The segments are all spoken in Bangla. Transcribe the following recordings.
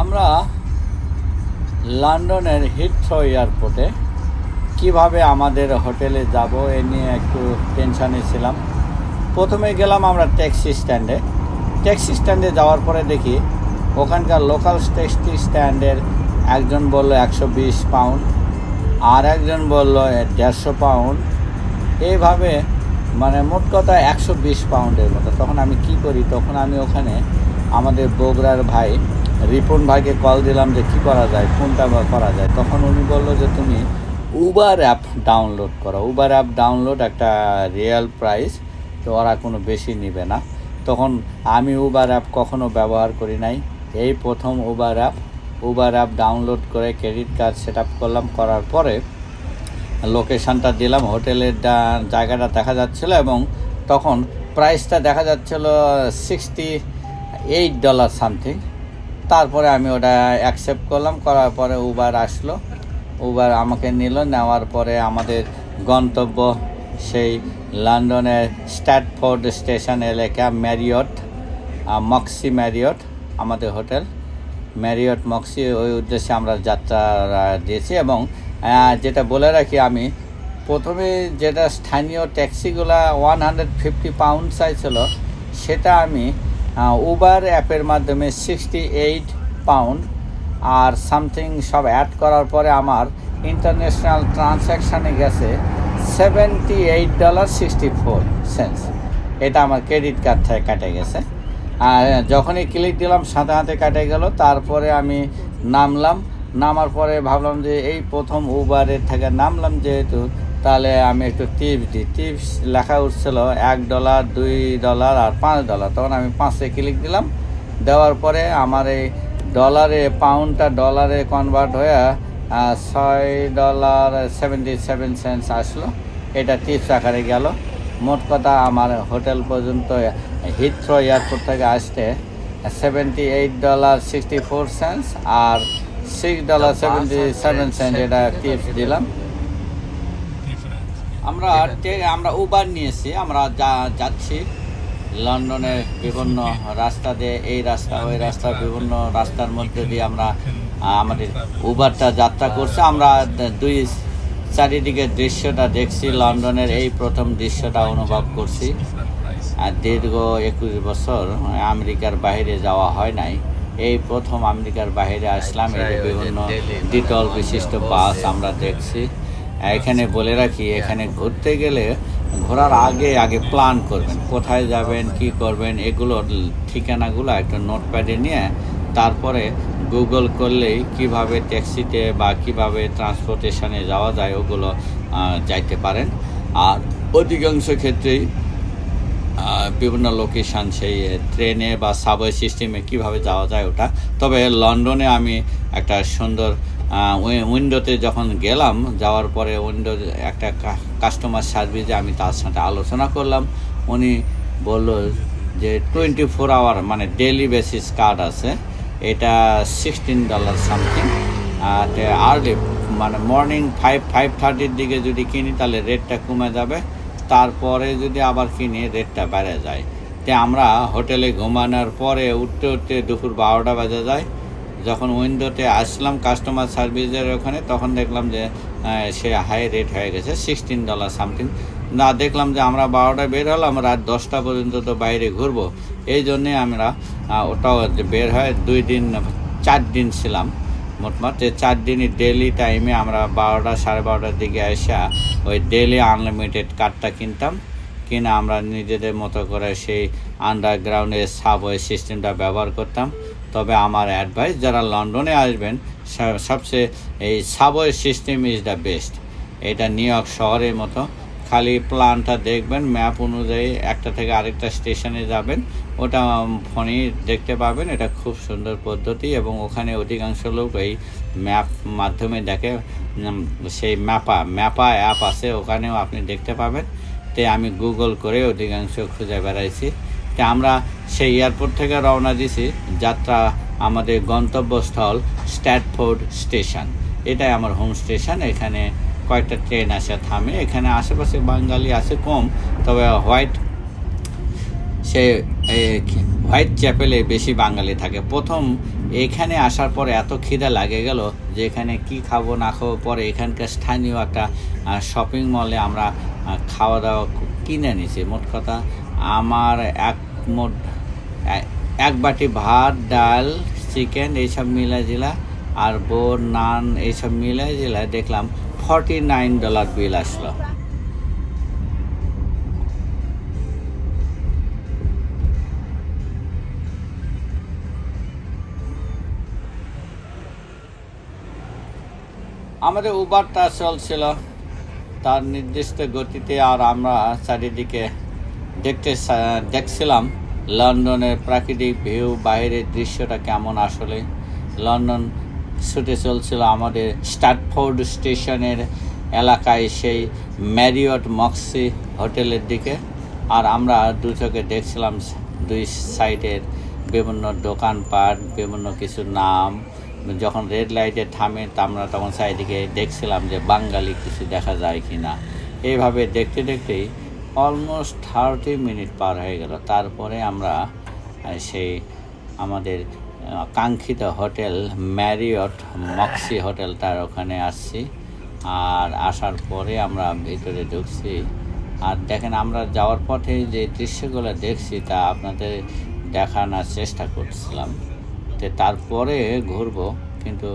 আমরা লন্ডনের হিথ্রো এয়ারপোর্টে কীভাবে আমাদের হোটেলে যাব এ নিয়ে একটু টেনশানে ছিলাম। প্রথমে গেলাম আমরা ট্যাক্সি স্ট্যান্ডে। ট্যাক্সি স্ট্যান্ডে যাওয়ার পরে দেখি ওখানকার লোকাল ট্যাক্সি স্ট্যান্ডের একজন বলল একশো বিশ পাউন্ড আর একজন বলল দেড়শো পাউন্ড এইভাবে মানে মোট কথা একশো বিশ পাউন্ডের মতো। তখন আমি কি করি? তখন আমি ওখানে আমাদের বগুড়ার ভাই রিপন ভাইকে কল দিলাম যে কি করা যায়, কোনটা করা যায়। তখন উনি বলল যে তুমি উবার অ্যাপ ডাউনলোড করো। উবার অ্যাপ ডাউনলোড একটা রিয়েল প্রাইস তো ওরা কোনো বেশি নেবে না। তখন আমি উবার অ্যাপ কখনো ব্যবহার করি নাই। এই প্রথম Uber app Uber app download করে ক্রেডিট কার্ড সেট করলাম। করার পরে লোকেশানটা দিলাম, হোটেলের জায়গাটা দেখা যাচ্ছিল এবং তখন প্রাইসটা দেখা যাচ্ছিল সিক্সটি এইট ডলার সামথিং তারপরে আমি ওটা অ্যাকসেপ্ট করলাম, করার পরে উবার আসলো। উবার আমাকে নিল, নেওয়ার পরে আমাদের গন্তব্য সেই লন্ডনের স্ট্যাটফোর্ড স্টেশন এলাকা ম্যারিয়ট মক্সি ম্যারিয়ট আমাদের হোটেল ম্যারিয়ট মক্সি ওই উদ্দেশ্যে আমরা যাত্রা দিয়েছি এবং যেটা বলে রাখি আমি, প্রথমে যেটা স্থানীয় ট্যাক্সিগুলা ওয়ান হান্ড্রেড ফিফটি পাউন্ড চাইছিল, সেটা আমি উবার অ্যাপের মাধ্যমে সিক্সটি এইট পাউন্ড আর সামথিং সব অ্যাড করার পরে আমার ইন্টারন্যাশনাল ট্রানজ্যাকশানে গেছে seventy eight dollar sixty four cents এটা আমার ক্রেডিট কার্ড থেকে কেটে গেছে। আর যখনই ক্লিক দিলাম, সাথে সাথে কেটে গেল। তারপরে আমি নামলাম। নামার পরে ভাবলাম যে এই প্রথম উবারের থেকে নামলাম যেহেতু তাহলে আমি একটু টিপস দিই। টিপস লেখা উঠছিল এক ডলার দুই ডলার আর পাঁচ ডলার তখন আমি পাঁচে ক্লিক দিলাম। দেওয়ার পরে আমার এই ডলারে পাউন্ডটা ডলারে কনভার্ট হয়ে ছয় ডলার সেভেন্টি সেভেন সেন্টস আসলো। এটা টিপস আকারে গেল। মোট কথা আমার হোটেল পর্যন্ত হিথ্রো এয়ারপোর্ট থেকে আসতে seventy eight dollar sixty four cents আর six dollar seventy seven cent এটা টিপস দিলাম। আমরা আমরা উবার নিয়েছি আমরা যা যাচ্ছি। লন্ডনের বিভিন্ন রাস্তা দিয়ে এই রাস্তা ওই রাস্তা বিভিন্ন রাস্তার মধ্যে দিয়ে আমরা আমাদের উবারটা যাত্রা করছে। আমরা দুই চারিদিকে দৃশ্যটা দেখছি লন্ডনের এই প্রথম দৃশ্যটা অনুভব করছি। আর দীর্ঘ একুশ বছর আমেরিকার বাইরে যাওয়া হয় নাই। এই প্রথম আমেরিকার বাইরে আসলাম এই বিভিন্ন দ্বিতল বিশিষ্ট বাস আমরা দেখছি। এখানে বলে রাখি এখানে ঘুরতে গেলে ঘোরার আগে আগে প্ল্যান করবেন। কোথায় যাবেন কি করবেন এগুলোর ঠিকানাগুলো একটা নোটপ্যাডে নিয়ে তারপরে গুগল করলেই কীভাবে ট্যাক্সিতে বা কীভাবে ট্রান্সপোর্টেশনে যাওয়া যায় ওগুলো যাইতে পারেন। আর অধিকাংশ ক্ষেত্রেই বিভিন্ন লোকেশান সেই ট্রেনে বা সাবওয়ে সিস্টেমে কীভাবে যাওয়া যায় ওটা। তবে লন্ডনে আমি একটা সুন্দর উইন্ডোতে যখন গেলাম, যাওয়ার পরে উইন্ডো একটা কাস্টমার সার্ভিসে আমি তার সাথে আলোচনা করলাম। উনি বলল যে টোয়েন্টি ফোর আওয়ার মানে ডেলি বেসিস কার্ড আছে। এটা সিক্সটিন ডলার সামথিং আর আর্লি মানে মর্নিং ফাইভ ফাইভ থার্টির দিকে যদি কিনি, তাহলে রেটটা কমে যাবে। তারপরে যদি আবার কিনি রেটটা বেড়ে যায়। তে আমরা হোটেলে ঘুমানোর পরে উঠতে উঠতে দুপুর বারোটা বাজে যায়। যখন উইন্ডোতে আসলাম কাস্টমার সার্ভিসের ওখানে, তখন দেখলাম যে সে হাই রেট হয়ে গেছে সিক্সটিন ডলার সামথিং না, দেখলাম যে আমরা বারোটায় বের হলাম, রাত দশটা পর্যন্ত তো বাইরে ঘুরবো। এই জন্যে আমরা ওটাও বের হয় দুই দিন, চার দিন ছিলাম, মোটমাট। চার দিনই ডেলি টাইমে আমরা বারোটা, সাড়ে বারোটার দিকে আসা ওই ডেলি আনলিমিটেড কার্ডটা কিনতাম। কিনে আমরা নিজেদের মতো করে সেই আন্ডারগ্রাউন্ডের সাবওয়ে সিস্টেমটা ব্যবহার করতাম। তবে আমার অ্যাডভাইস যারা লন্ডনে আসবেন সবচেয়ে এই subway system is the best এটা নিউ ইয়র্ক শহরের মতো। খালি প্ল্যানটা দেখবেন ম্যাপ অনুযায়ী একটা থেকে আরেকটা স্টেশনে যাবেন। ওটা ফোনেই দেখতে পাবেন। এটা খুব সুন্দর পদ্ধতি এবং ওখানে অধিকাংশ লোক এই ম্যাপ মাধ্যমে দেখে সেই ম্যাপা ম্যাপা অ্যাপ আছে, ওখানেও আপনি দেখতে পাবেন। তে আমি গুগল করে অধিকাংশ খুঁজে বেড়াইছি। তে আমরা সেই এয়ারপোর্ট থেকে রওনা দিছি, যাত্রা আমাদের গন্তব্যস্থল স্ট্যাটফোর্ড স্টেশন। এটাই আমার হোম স্টেশন, এখানে কয়েকটা ট্রেন আসে, থামে। এখানে আশেপাশে বাঙালি আছে কম, তবে হোয়াইট সে হোয়াইট চ্যাপেলে বেশি বাঙালি থাকে। প্রথম এখানে আসার পরে এত খিদা লাগে গেল যে এখানে কি খাব না খাব, পরে এখানকার স্থানীয় একটা শপিং মলে আমরা খাওয়া দাওয়া কিনে নিছি। মোট কথা, আমার এক মোট এক বাটি ভাত, ডাল, চিকেন এইসব মিলা জিলা আর বোর নান এইসব মিলাই জিলা দেখলাম ফর্টি নাইন ডলার বিল আসলো। আমাদের উবারটা চলছিল, তার নির্দিষ্ট গতিতে আর আমরা চারিদিকে দেখতে দেখছিলাম। লন্ডনের প্রাকৃতিক ভিউ, বাইরের দৃশ্যটা কেমন আসলে? লন্ডন ছুটে চলছিল আমাদের স্টাটফোর্ড স্টেশনের এলাকায় সেই ম্যারিয়ট মক্সি হোটেলের দিকে। আর আমরা দু চোখে দেখছিলাম দুই সাইডের বিভিন্ন দোকানপাট, বিভিন্ন কিছু নাম। যখন রেড লাইটে থামে আমরা তখন সাইডে দেখছিলাম যে বাঙালি কিছু দেখা যায় কি না এইভাবে দেখতে দেখতেই অলমোস্ট থার্টি মিনিট পার হয়ে গেল। তারপরে আমরা সেই আমাদের কাঙ্ক্ষিত হোটেল ম্যারিয়ট মক্সি হোটেলটার ওখানে আসছি। আর আসার পরে আমরা ভিতরে ঢুকছি। আর দেখেন, আমরা যাওয়ার পথে যে দৃশ্যগুলো দেখছি তা আপনাদের দেখানোর চেষ্টা করছিলাম। তো তারপরে ঘুরবো, কিন্তু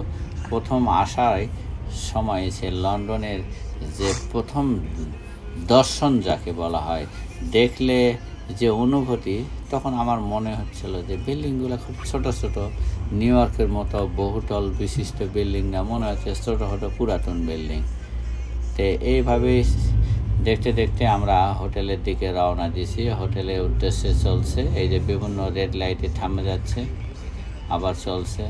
প্রথম আসার সময় সে লন্ডনের যে প্রথম দর্শন যাকে বলা হয়, দেখলে যে অনুভূতি, তখন আমার মনে হচ্ছিল যে বিল্ডিংগুলো খুব ছোট ছোট। নিউ ইয়র্কের মতো বহুতল বিশিষ্ট বিল্ডিং না, মনে হচ্ছে ছোটো ছোটো পুরাতন বিল্ডিং। তো এইভাবেই দেখতে দেখতে আমরা হোটেলের দিকে রওনা দিয়েছি। হোটেলের উদ্দেশ্যে চলছে, এই যে বিভিন্ন রেড লাইটে থামে যাচ্ছে, আবার চলছে।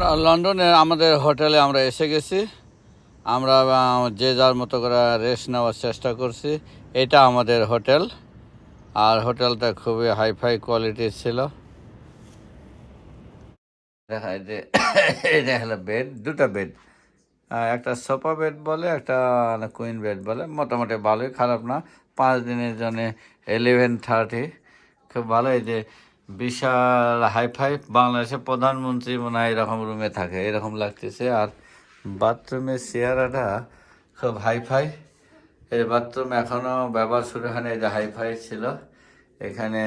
আমরা লন্ডনে, আমাদের হোটেলে আমরা এসে গেছি। আমরা যে যার মতো করে রেস্ট নেওয়ার চেষ্টা করছি। এটা আমাদের হোটেল। আর হোটেলটা খুবই হাইফাই কোয়ালিটির ছিল। দেখা যে এটা হলো বেড দুটো বেড একটা সোফা বেড বলে, একটা কুইন বেড বলে। মোটামুটি ভালোই, খারাপ না। পাঁচ দিনের জন্য এলেভেন থার্টি খুব ভালো, এই যে বিশাল হাই হাইফাই বাংলাদেশের প্রধানমন্ত্রী মনে হয় এরকম রুমে থাকে, এরকম লাগতেছে। আর বাথরুমের চেয়ারাটা খুব হাইফাই এই বাথরুম এখনও ব্যবহার শুরু হয়নি যে হাইফাই ছিল। এখানে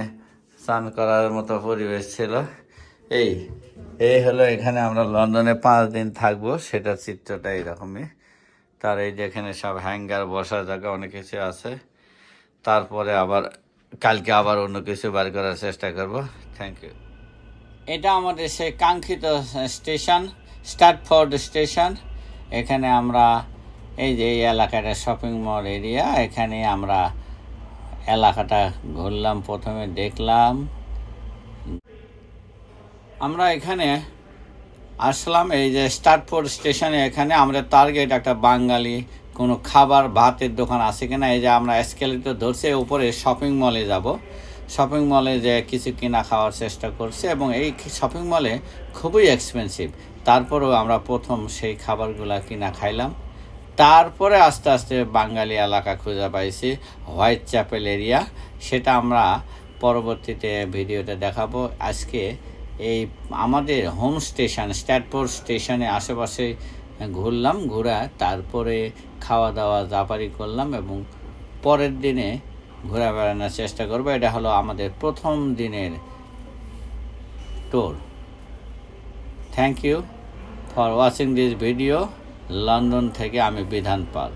স্নান করার মতো পরিবেশ ছিল। এই এই হলো এখানে আমরা লন্ডনে পাঁচ দিন থাকব সেটা চিত্রটা এইরকমই। তার এই যে এখানে সব হ্যাঙ্গার বসার জায়গা, অনেক কিছু আছে। তারপরে আবার কালকে আবার অন্য কিছু বার করার চেষ্টা করব। থ্যাংক ইউ এটা আমাদের সে কাঙ্ক্ষিত স্টেশন স্টার্টফোর্ড স্টেশন। এখানে আমরা এই যে এই এলাকাটা শপিং মল এরিয়া এখানে আমরা এলাকাটা ঘুরলাম, প্রথমে দেখলাম। আমরা এখানে আসলাম, এই যে স্টার্টফোর্ড স্টেশনে এখানে আমরা টার্গেট একটা বাঙালি কোনো খাবার, ভাতের দোকান আছে কিনা? এই যে আমরা এসকেলেটর ধরছি উপরে শপিং মলে যাব। শপিং মলে যে কিছু কিনা খাওয়ার চেষ্টা করছি এবং এই শপিং মলে খুবই এক্সপেন্সিভ তারপরেও আমরা প্রথম সেই খাবারগুলা কিনা খাইলাম। তারপরে আস্তে আস্তে বাঙালি এলাকা খুঁজে পাইছি, হোয়াইট চ্যাপেল এরিয়া। সেটা আমরা পরবর্তীতে ভিডিওতে দেখাবো। আজকে এই আমাদের হোম স্টেশন স্ট্যাটফোর্ড স্টেশনে আশেপাশে ঘুরলাম, ঘোরা তারপরে খাওয়া দাওয়া জাপারি করলাম এবং পরের দিনে ঘোরা বেড়ানোর চেষ্টা করব। এটা হলো আমাদের প্রথম দিনের tour thank you for watching this video London থেকে আমি বিধান পাল।